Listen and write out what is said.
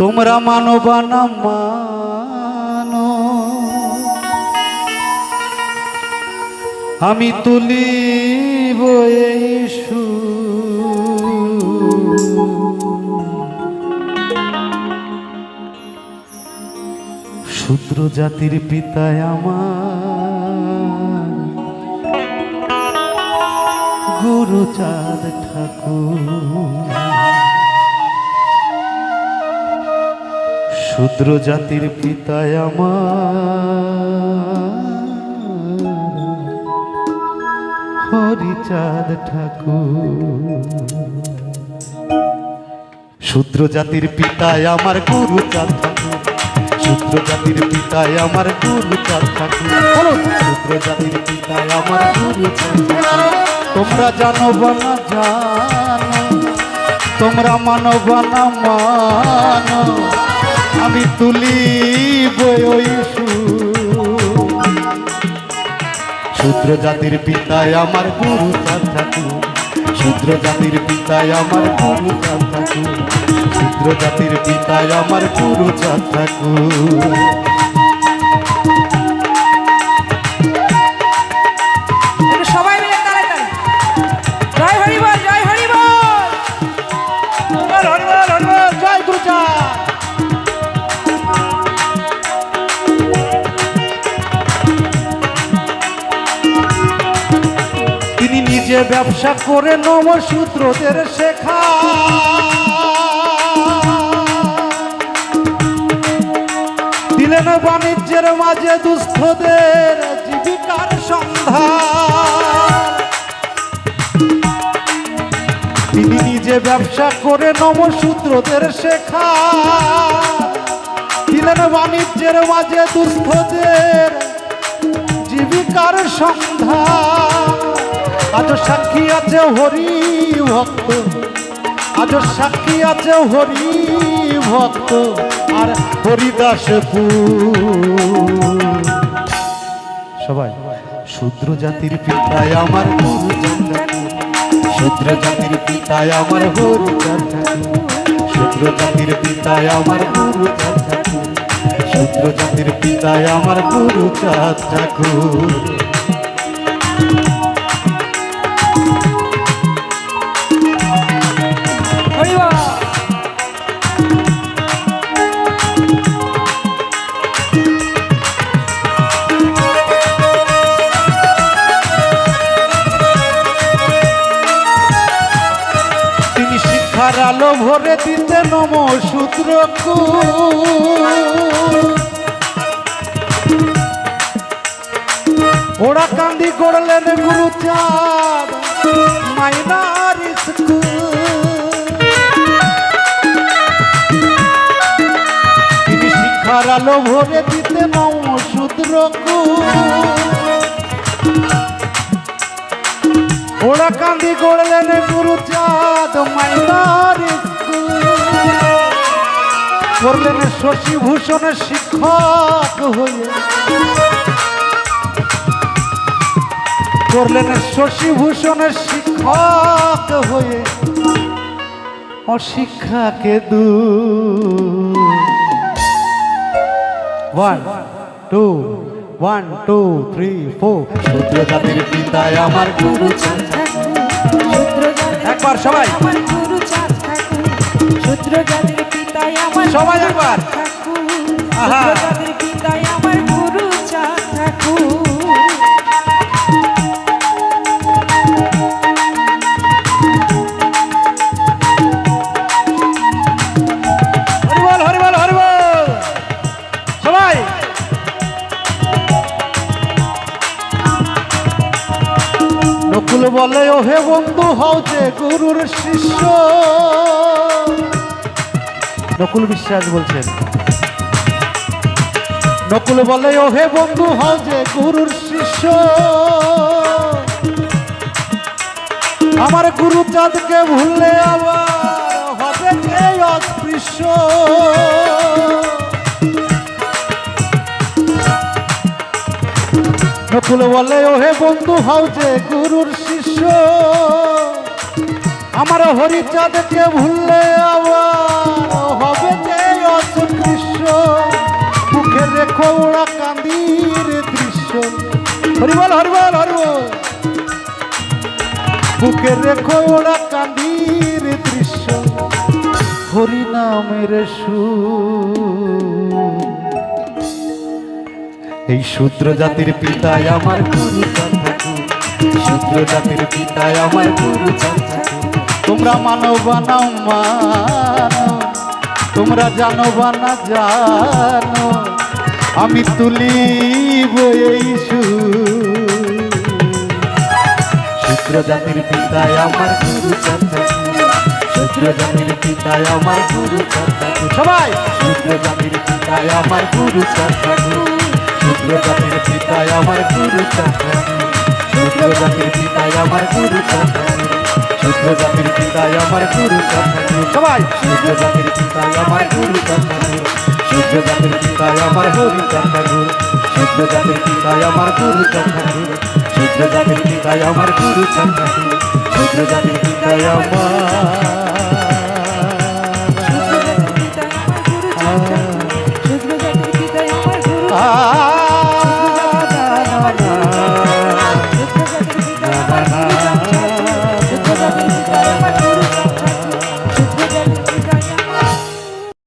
তোমরা মানবা না মানো আমি তুলিব এই। শূদ্র জাতির পিতায় আমার গুরু চাঁদ ঠাকুর শূদ্র জাতির পিতায় আমার হরিচাঁদ ঠাকুর। শূদ্র জাতির পিতায় আমার গুরু চাঁদ ঠাকুর। শূদ্র জাতির পিতায় আমার গুরু চাঁদ ঠাকুর। বলো, শূদ্র জাতির পিতায় আমার গুরু তোমরা জানো বা না জানো তোমরা মানো বা না মানো। আমি তুলি বয়সু শুদ্র জাতির পিতায় আমার গুরু ঠাকুর। শূদ্র জাতির পিতায় আমার গুরু ঠাকুর। শূদ্র জাতির পিতায় আমার গুরু চাঁদ নিজে ব্যবসা করে নমশূদ্রদের শেখা। দিলেন বাণিজ্যের মাঝে দুস্থদের জীবিকার সন্ধান। তিনি নিজে ব্যবসা করে নমশূদ্রদের শেখা। দিলেন বাণিজ্যের মাঝে দুস্থদের জীবিকার সন্ধান। আজ সাক্ষী আছে হরি ভক্ত। আজ সাক্ষী আছে হরি ভক্ত আর হরিদাস সবাই, শূদ্র জাতির পিতায় আমার শূদ্র জাতির পিতায় আমার হরি শূদ্র জাতির পিতায় আমার গুরু শূদ্র জাতির পিতায় আমার গুরু চাঁদ ঠাকুর দিতে নম সূত্র ওরা কান্দি করলেন গুরু চাঁদ শিক্ষার আলো ভরে দিতে নম সূত্র ওরা কান্দি করলেন গুরু চাঁদ, মাইনার করলেন শশীভূষণের শিক্ষক হয়ে। করলেন শশীভূষণের শিক্ষক হয়ে। অশিক্ষাকে দু one two one two three four জাতির পিতায় আমার গুরু একবার সবাই। জাতির সবাই একবার। আহা। আমার গুরু ঠাকুর। নকুল বলে ও হে বন্ধু হও যে গুরুর শিষ্য। নকুল বিশ্বাস বলছেন। নকুল বলে ও হে বন্ধু যে গুরুর শিষ্য। আমার গুরু চাঁদকে ভুললে আবার নকুল বলে ও হে বন্ধু, হও যে গুরুর শিষ্য। আমার হরিচাঁদকে ভুললে আবার খোলা কান্দির দৃশ্য। হরিবল হরিবল হরিবল বুকের রেখো ওরা কান্দির দৃশ্য হরিনামের সুর। এই শূদ্র জাতির পিতায় আমার গুরু শূদ্র জাতির পিতায় আমার গুরু তোমরা মানো বানাও মানো তোমরা জানো বানা জানো। আমি তুলিব এই শূদ্র জাতির পিতায় আমার গুরু শূদ্র জাতির পিতায় আমার গুরু সবাই! শূদ্র জাতির পিতায় আমার গুরু শূদ্র জাতির পিতায় আমার গুরু শূদ্র জাতির পিতায় আমার গুরু শূদ্র জাতির পিতায় আমার গুরু সবাই! শূদ্র জাতির পিতায় আমার গুরু শুদ্ধ জাতির পিতায় আমার হরি ঠাকুর শুদ্ধ জাতির পিতায় আমার গুরু ঠাকুর শুদ্ধ জাতির পিতায় আমার গুরু ঠাকুর শুদ্ধ জাতির পিতায় আমার